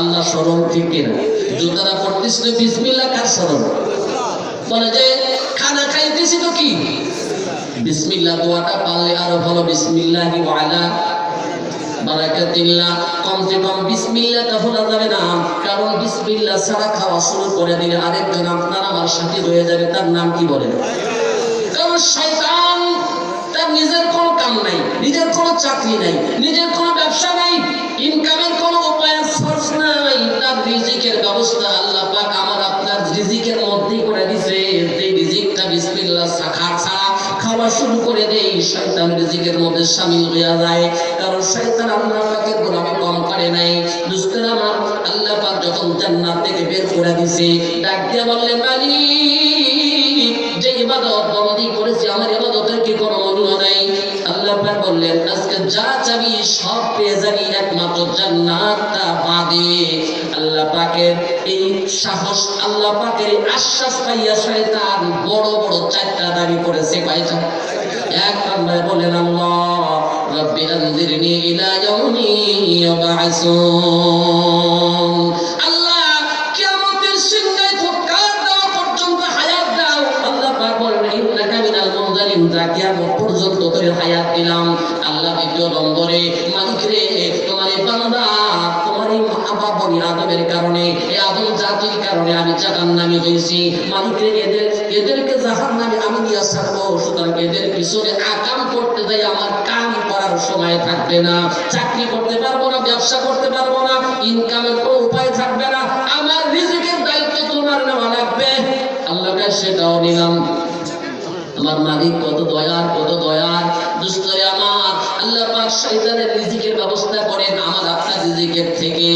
আল্লাহ স্মরণ ঠিক জুতারা পড়তেছিল, বিসমিল্লাহ, কার স্মরণ? বলে যে, খানা খাইতেছিল কি? বিসমিল্লাহ, দোয়াটা পারলে আরও ভালো, বিসমিল্লাহি ওয়া আলা বারাকাতিল্লাহ। কমসে কম ভোলা যাবে না কারণ বিসমিল্লাহ ছাড়া খাওয়া শুরু করে দিলে আরেকজন আপনার আমার সাথে রয়ে যাবে, তার নাম কি বলেন কারণ শয়তান, তার নিজের কোনো কাম নাই, নিজের কোনো চাকরি নাই, নিজের কোনো ব্যবসা নাই ইনকামের কোনো তার রিজিকের ব্যবস্থা আল্লাহ পাক আমার আপনার রিজিকের মধ্যেই করে দিছে। এই রিজিকটা বিসমিল্লাহ সাখা ছাড়া খাওয়া শুরু করে দেই শয়তান রিজিকের মধ্যে শামিল হয়ে যায়। কারণ শয়তান আল্লাহ পাকের গোলামি কম করে নাই। দুষ্কর আমার আল্লাহ পাক যখন জান্নাত থেকে বের করে দিছে, ডাক দিয়ে বললেন মালিক যে ইবাদত বন্দি করেছি, আমার ইবাদতের কি কোনো মূল্য নাই? আল্লাহ পাক বললেন, আজকে যা চাবি সব পেয়ে যাবি, একমাত্র জান্নাতটা বাদে। আল্লাহ পাকের এই সাহস, আল্লাহ পাকের এই আশ্বাস পাইয়া শয়তান বড় বড় চারটা দাবি করেছে, কয়টা? এক নম্বরে বলেন, আল্লাহ, রব্বি আনজিরনি ইলা ইয়াউমি ইউবআসুন আল্লাহ হায়াত আল্লাহ পাক বলেন, ইন্নাকা মিনাল মুনজারিন পর্যন্ত তোর হায়াত দিলাম। আল্লাহ দ্বিতীয় নম্বরে বনি কারণে, এই আদম জাতির কারণে আমি জাহান্নামী হয়েছি। মালিক রে এদের, এদেরকে জাহান্নামে আমি নিয়ে ছাড়বো, সুতরাং এদের পিছনে আকাম করতে যাই, আমার কাম করার সময় থাকবে না। চাকরি করতে পারব না, ব্যবসা করতে পারব না ইনকামের কোনো উপায় থাকবে না। আমার রিজিকের দায়িত্ব তোমার নেওয়া লাগবে। আল্লাহকে সেটাও নিলাম। আমার মালিক, কত দয়ার কত দয়ার। দুস্তরে আমার, আল্লাহ পাক শয়তানের রিজিকের ব্যবস্থা করেন আমার আপনার রিজিকের থেকে।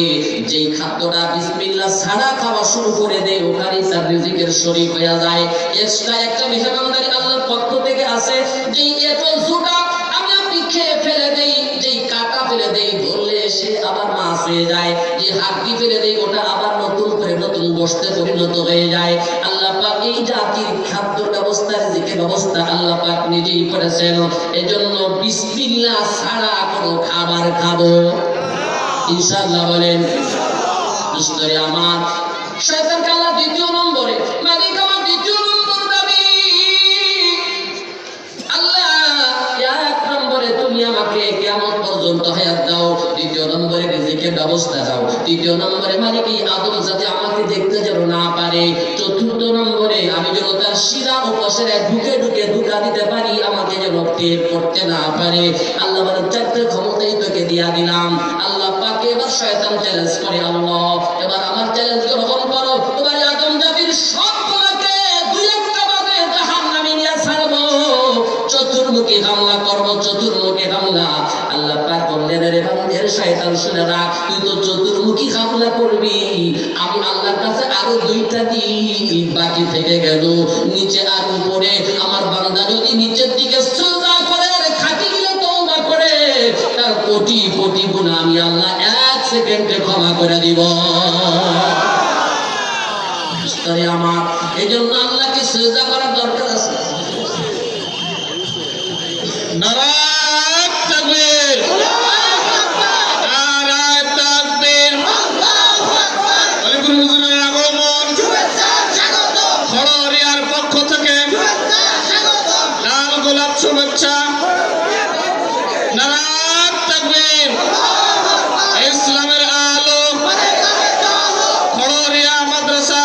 যেই খাদ্যটা বিসমিল্লাহ ছাড়া খাওয়া শুরু করে দেয়, ওখানেই তার রিজিকের শরীক হয়ে যায়। এক্সট্রা একটা মেহমানদারি আল্লাহর পক্ষ থেকে আছে, যেই এত জুটা আমি আপনি খেয়ে ফেলে দেই, যেই কাটা ফেলে দেই, ধরলে সে আবার মাছ হয়ে যায়। যে হাড্ডি ফেলে দেই, ওটা আবার নতুন করে নতুন বসতে পরিণত হয়ে যায়। আল্লাহ পাক এই জাতির খাদ্য ব্যবস্থা রিজিকের ব্যবস্থা আল্লাহ পাক নিজেই করেছেন। এজন্য বিসমিল্লাহ ছাড়া কোনো খাবার খাব। ইনশাআল্লাহ বলেন ইনশাআল্লাহ আমার শয়তান কালা দ্বিতীয় নম্বরে দিয়া দিলাম। আল্লাহ পাকে এবার শয়তান চ্যালেঞ্জ করে, আল্লাহ। এবার আমার চ্যালেঞ্জ গ্রহণ করো। এবার আদম জাতির দুই ছাড়বো। চতুর্মুখী হামলা করব, চতুর্মুখী হামলা। আল্লাহ পাক বললেন রে বান্দের শয়তান, শুনে রাখ, তুই তো চতুর্মুখী হামলা করবি। আমি আল্লাহর কাছে আরও দুইটা দিন বাকি থেকে গেল। নিচে আর উপরে, আমার বান্দা যদি নিচের দিকে কোটি কোটি গুণা আমি আল্লাহ এক সেকেন্ডে ক্ষমা করে দিব। আমার। এই জন্য আল্লাহকে সেজা করার দরকার আছে নারায় তাকবীর নারায় তাকবীর আলিপুর হুজুরের আগমন খড়রিয়ার পক্ষ থেকে লাল গোলাপ শুভেচ্ছা নারায় তাকবীর ইসলামের আলো খড়রিয়া মাদ্রাসা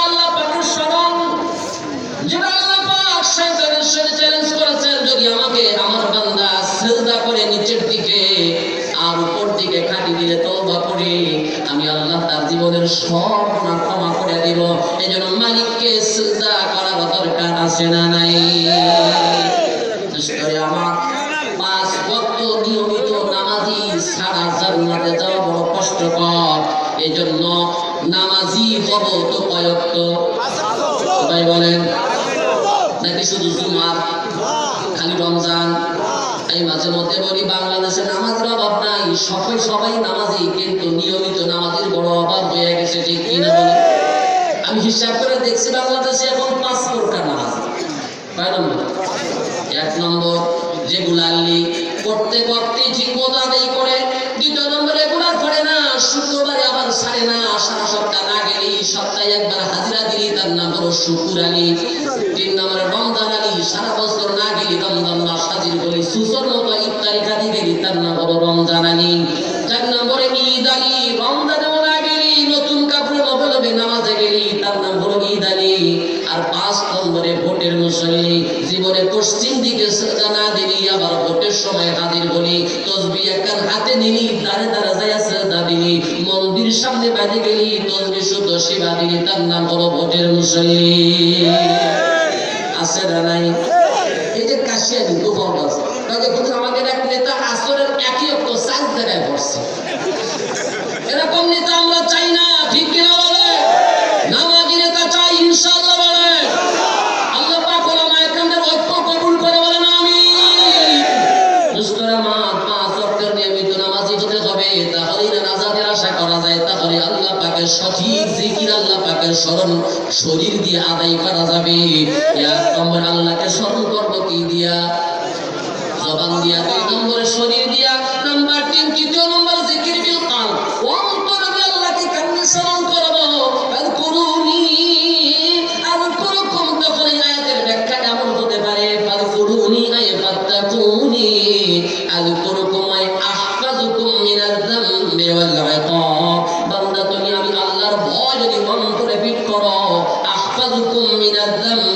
যদি আমাকে আমার বান্দা সিজদা করে নিচের দিকে আর উপর দিকে খাটি দিলে তওবা করে। আমি আল্লাহ তার জীবনের সব গুনাহ ক্ষমা করে দিব। এজন্য মালিককে সিজদা করার দরকার আছে না নাই? আমার পাঁচ ওয়াক্ত নিয়মিত নামাজি সারা জান্নাতে যাওয়া বড় কষ্টকর। এজন্য নামাজি হব তো কয়ক্ত সবাই বলেন, নাকি শুধু জুমার? খালি রমজান। আমি মাঝে মধ্যে বলি, বাংলাদেশে নামাজের অভাব নাই। সবাই সবাই নামাজি, কিন্তু নিয়মিত নামাজের বড় অভাব হয়ে গেছে, ঠিক কিনা বলে আমি হিসাব করে দেখছি, বাংলাদেশে এখন পাঁচ প্রকার নামাজ। কয় নম্বর? এক নম্বর রেগুলারলি করতে করতে ঠিক মতো আদায় করে। দ্বিতীয় নম্বর রেগুলার করে না, শুক্রবারে আবার সারে না। সারা সপ্তাহ না গেলি সপ্তাহে একবার হাজিরা দিলি তার নাম হলো শুকুর আলী। তিন নম্বরে, রমজান সারা বছর না গেলি হলো হলো ভোটের মুসল্লি পশ্চিম দিকে সেজদা না দিলি, আবার ভোটের সময় হাজির বলি তসবি একখান হাতে নিলি দাঁড়ে দাঁড়া যায় সেজদা দিলি। মন্দির সামনে বাজে গেলি, তসবি শুদ্ধ সেবা দিলি, তার নাম হলো ভোটের মুসল্লি। আছে না নাই? এই যে কাশিয়া কিন্তু ফল আছে কাজে কিন্তু আমাদের এক নেতা আসরের একই অক্ত সাত জায়গায় পড়ছে। এরকম নেতা আমরা চাই না, ঠিক কিনা বলে? নামাজি নেতা চাই ইনশাআল্লাহ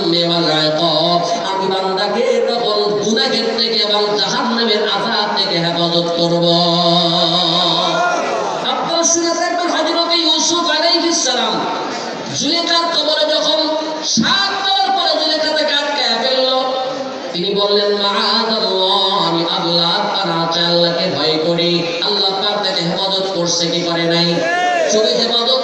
যামবি আমি হেফাজত করব। আপনারা শুনে থাকবেন হযরত ইউসুফ আলাইহিস সালাম। জুলেখার কবরে যখন বললেন মাআদাল্লাহ আমি আল্লাহ তাআলা আল্লাহকে ভয় করি। আল্লাহ পাক তাকে হেফাজত করছে কি করে নাই? শুধু হেফাজত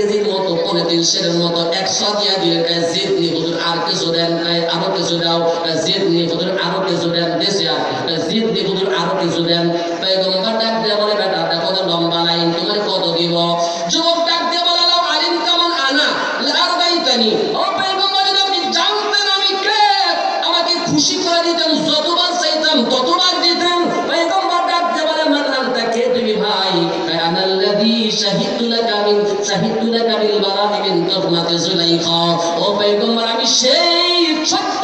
পনে সেরের মতো একশো দিয়া দিলেন জিদ নি হুজুর আর কিছু দেন আরও কিছু দাও জিদ নি হুজুর আরও কিছু দেন, দেশে জিদ নি হুজুর আরও কিছু দেন। পয়গম্বর ডাক দিয়ে মিল বারানি আমি সেই ছোট্ট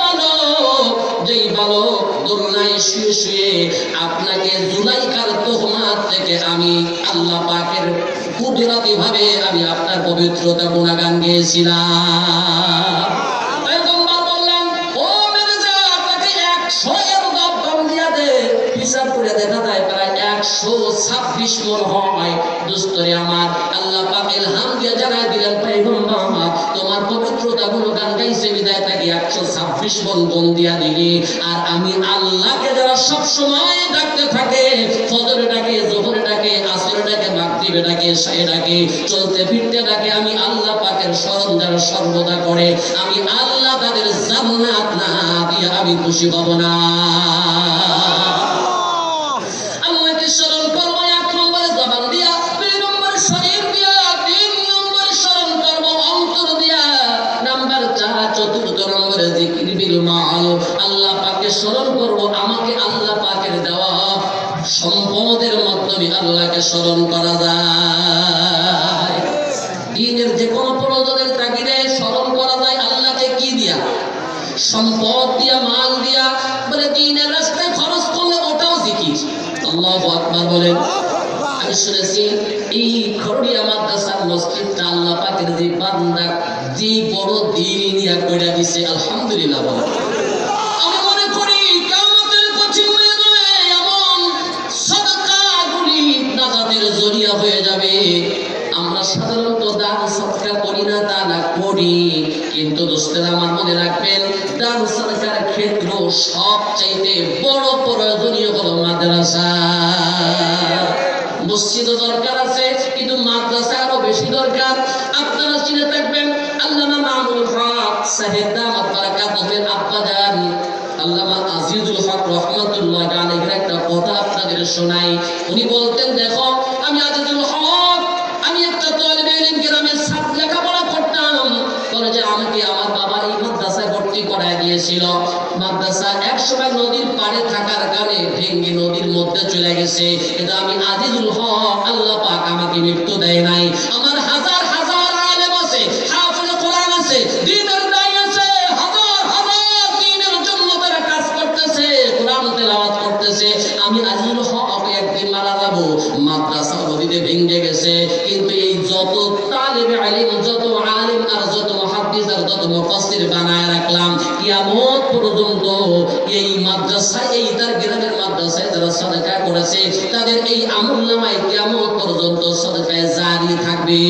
বালক, যেই বালক দুর্নায় শুয়ে শুয়ে আপনাকে জুলাইকার তোহমাত থেকে আমি আল্লাহ পাকের কুদরাতি ভাবে আমি আপনার পবিত্রতা গুণাগান গেয়েছিলাম। হিসাব করে দেখা যায় ছাব্বিশ মন হয় দুস্তরে আমার আল্লাহ পাক ইলহাম দিয়ে জানাই দিলেন, পয়গম্বর তোমার পবিত্রতা গুণগান গাইছে, বিদায় তাকে একশো ছাব্বিশ মন বন দিয়া দিলি। আর আমি আল্লাহকে যারা সব সময় ডাকতে থাকে, ফজরে ডাকে, জোহরে ডাকে, আসরে ডাকে, মাগরিবে ডাকে সায়ে ডাকে, চলতে ফিরতে ডাকে, আমি আল্লাহ পাকের স্মরণ যারা সর্বদা করে। আমি আল্লাহ তাদের জান্নাত না দিয়ে আমি খুশি হব না। আল্লাহকে স্মরণ করা যায়। দিনের যে কোনো প্রয়োজনের তাগিদে স্মরণ করা যায় আল্লাহকে কি দিয়া? সম্পদ দিয়া, মাল দিয়া। বলে দিনের রাস্তায় খরচ করলে ওটাও জিকির। আল্লাহ আকবার আমি শুনেছি, এই মসজিদটা আল্লাহ পাকের যে যে বড় কইরা দিছে, আলহামদুলিল্লাহ আমরা সাধারণত দান সৎকার করি না তা না করি। কিন্তু দোস্তেরা আমার মনে রাখবেন, দান সৎকার ক্ষেত্র সবচাইতে বড় প্রয়োজনীয় হলো মাদ্রাসা। একসময় নদীর পাড়ে থাকার কারণে ভেঙ্গে নদীর মধ্যে চলে গেছে। কিন্তু আমি আজিজুল হক, আল্লাহ পাক আমাকে মৃত্যু দেয় নাই। আমার হাজার হাজার আলেম আছে, হাফেজ কোরআন আছে, দিনের আছে, হাজার হাজার দিনের জন্য তারা কাজ করতেছে, কোরআন তেলাওয়াত করতেছে। আমি আজিজুল হক একদিন মারা যাব, মাদ্রাসা নদীতে ভেঙে গেছে। কিন্তু এই যত তালেবে আলিম, যত আলিম আর যত মুফাসসির বানায় রাখলাম। কিয়ামত পর্যন্ত এই মাদ্রাসায়, এই তার গ্রামের মাদ্রাসায় যারা সাদাকা করেছে, তাদের এই আমুল নামায় কিয়ামত পর্যন্ত সাদাকায় জারি থাকবে।